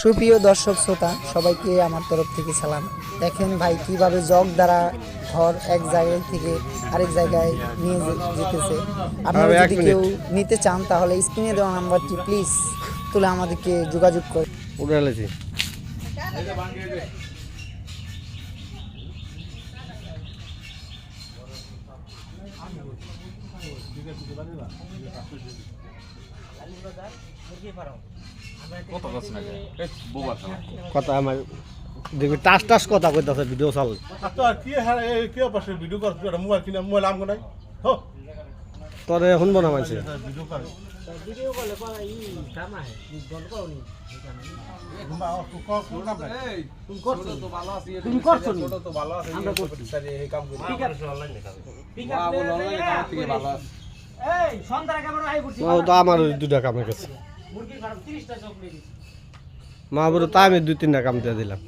সুপ্রিয় দর্শক শ্রোতা সবাইকে আমার তরফ থেকে সালাম। দেখেন ভাই কীভাবে জগ দ্বারা ঘর এক জায়গায় থেকে আরেক জায়গায় নিয়ে যেতেছে। আপনারা যদি কেউ নিতে চান তাহলে স্ক্রিনে দেওয়া নাম্বারটি প্লিজ তুলে আমাদেরকে যোগাযোগ করে উড়ে লেছি কথা আমার দেখবি টাস টাস কথা কইতাছে ভিডিও চাল। হ্যাঁ তোরে শুনব না মানছে আছি আছে আছে। আছে তো আমার দুটা কামে গেছে। মা বড় তা আমি দুই তিনটা কাম দিয়ে দিলাম